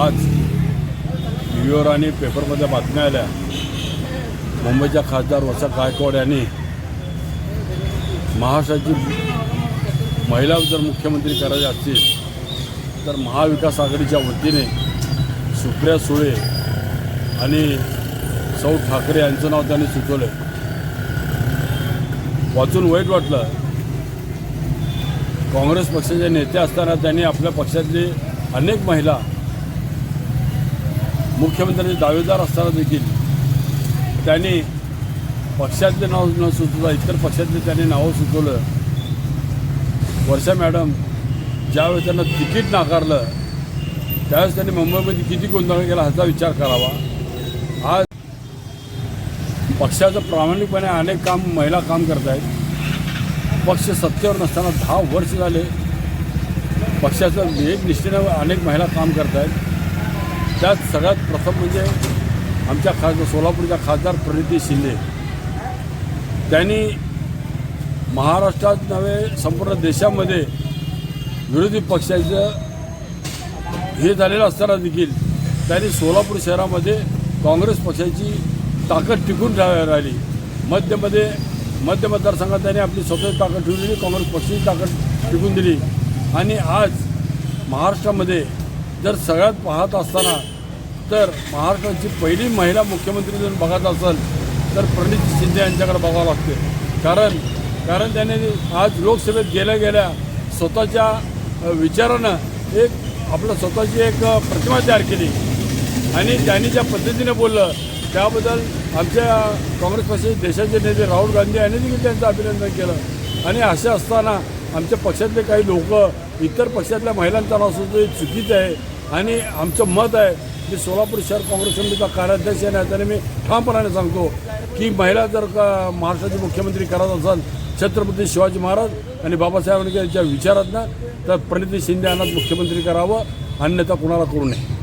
आज टी व्हीवर आणि पेपरमध्ये बातम्या आल्या. मुंबईच्या खासदार वर्षा गायकवाड यांनी महाराष्ट्राची महिला जर मुख्यमंत्री करायचे असतील तर महाविकास आघाडीच्या वतीने सुप्रिया सुळे आणि सौ ठाकरे यांचं नाव त्यांनी सुचवलं वाचून वाईट वाटलं. काँग्रेस पक्षाचे नेते असताना त्यांनी आपल्या पक्षातली अनेक महिला मुख्यमंत्र्यांचे दावेदार असताना देखील त्यांनी पक्षातले नाव न सुचवता इतर पक्षातले त्यांनी नावं सुचवलं. वर्षा मॅडम ज्यावेळेस त्यांना तिकीट नाकारलं त्यावेळेस त्यांनी मुंबईमध्ये किती गोंधळ केला ह्याचा विचार करावा. आज पक्षाचं प्रामाणिकपणे अनेक काम महिला काम करत आहेत पक्ष सत्तेवर नसताना दहा वर्ष झाले. पक्षाचं एक निष्ठेनं अनेक महिला काम करत आहेत त्यात सगळ्यात प्रथम म्हणजे आमच्या खासदार सोलापूरच्या खासदार प्रणिती शिंदे. त्यांनी महाराष्ट्रात नव्हे संपूर्ण देशामध्ये विरोधी पक्षाचं हे झालेलं असताना देखील त्यांनी सोलापूर शहरामध्ये काँग्रेस पक्षाची ताकद टिकून राहिली. मध्यमध्ये मध्य मतदारसंघात त्यांनी आपली स्वतःची ताकद ठेवलेली काँग्रेस पक्षाची ताकद टिकून दिली. आणि आज महाराष्ट्रामध्ये जर सगळ्यात पाहत असताना तर महाराष्ट्राची पहिली महिला मुख्यमंत्री जर बघत असेल तर प्रणित शिंदे यांच्याकडे बघावं लागते. कारण कारण त्याने आज लोकसभेत गेल्या गेल्या स्वतःच्या विचारानं एक आपलं स्वतःची एक प्रतिमा तयार केली. आणि त्यांनी ज्या पद्धतीने बोललं त्याबद्दल आमच्या काँग्रेस पक्षाचे देशाचे नेते राहुल गांधी यांनी देखील त्यांचं अभिनंदन केलं. आणि असे असताना आमच्या पक्षातले काही लोक इतर पक्षातल्या महिलांचा नाव सुद्धा चुकीचं आहे. आणि आमचं मत आहे की सोलापूर शहर काँग्रेस समितीचा कार्याध्यक्ष आहे त्याने मी ठामपणाने सांगतो की महिला जर का महाराष्ट्राचे मुख्यमंत्री करत असाल छत्रपती शिवाजी महाराज आणि बाबासाहेब आंबेडकर यांच्या विचारातनं तर प्रणिती शिंदे यांनाच मुख्यमंत्री करावं अन्यथा कुणाला करू नये.